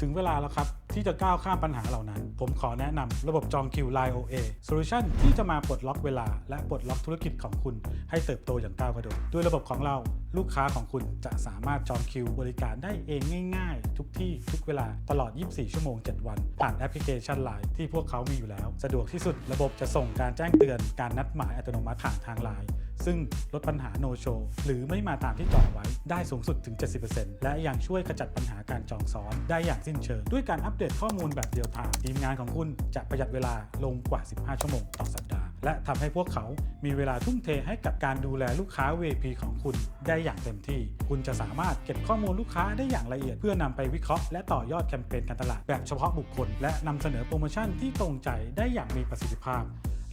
ถึงเวลาแล้วครับ ที่จะก้าวข้ามปัญหาเหล่านั้น ผมขอแนะนำระบบจองคิว Line OA Solution ที่จะมาปลดล็อกเวลา และปลดล็อกธุรกิจของคุณ ให้เติบโตอย่างก้าวกระโดดด้วยระบบของเราลูกค้าของคุณจะสามารถจองคิวบริการได้เองง่าย ๆ ทุกที่ทุกเวลาตลอด 24 ชั่วโมง 7 วัน ผ่านแอปพลิเคชัน Line ที่พวกเขามีอยู่แล้ว สะดวกที่สุดระบบจะส่งการแจ้งเตือนการนัดหมายอัตโนมัติผ่านทาง Line ซึ่งลดปัญหา no show หรือไม่มาตามที่จองไว้ได้สูงสุดถึง 70%และยังช่วยขจัดปัญหาการจองซ้อนได้อย่างสิ้นเชิง ด้วยการอัปเดตข้อมูลแบบเดียวทางทีมงานของคุณจะประหยัดเวลาลงกว่า 15 ชั่วโมงต่อสัปดาห์ และทำให้พวกเขามีเวลาทุ่มเทให้กับการดูแลลูกค้า VP ของคุณได้อย่างเต็มที่ คุณจะสามารถเก็บข้อมูลลูกค้าได้อย่างละเอียด เพื่อนำไปวิเคราะห์และต่อยอดแคมเปญการตลาดแบบเฉพาะบุคคล และนำเสนอโปรโมชั่นที่ตรงใจได้อย่างมีประสิทธิภาพ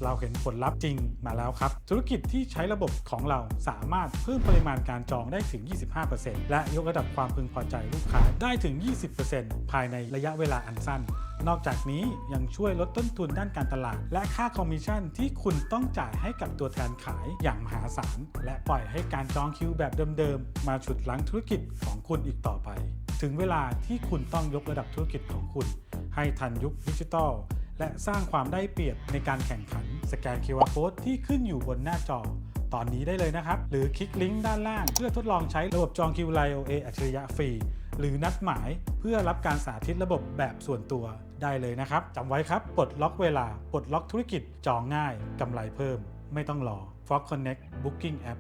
เราเห็นผลลัพธ์จริงมาแล้วครับ ธุรกิจที่ใช้ระบบของเราสามารถเพิ่มปริมาณการจองได้ถึง 25%และยกระดับความพึงพอใจลูกค้าได้ถึง 20%ภายในระยะเวลาอันสั้นนอกจากนี้ยังช่วยลดต้นทุนด้านการตลาด และค่าคอมมิชชั่นที่คุณต้องจ่ายให้กับตัวแทนขายอย่างมหาศาล และปล่อยให้การจองคิวแบบเดิมๆ มาฉุดลังธุรกิจของคุณอีกต่อไป ถึงเวลาที่คุณต้องยกระดับธุรกิจของคุณ ให้ทันยุคดิจิทัล และสร้างความได้เปรียบในการแข่งขัน สแกน QR Code ที่ขึ้นอยู่บนหน้าจอ ตอนนี้ได้เลยนะครับ หรือคลิกลิงก์ด้านล่าง เพื่อทดลองใช้ระบบจองคิวไลโอเออัจฉริยะฟรี หรือนัดหมายเพื่อรับการสาธิตระบบแบบส่วนตัวได้เลยนะครับจำไว้ครับปลดล็อกเวลาปลดล็อกธุรกิจจองง่ายกำไรเพิ่ม ไม่ต้องรอ Fox Connect Booking App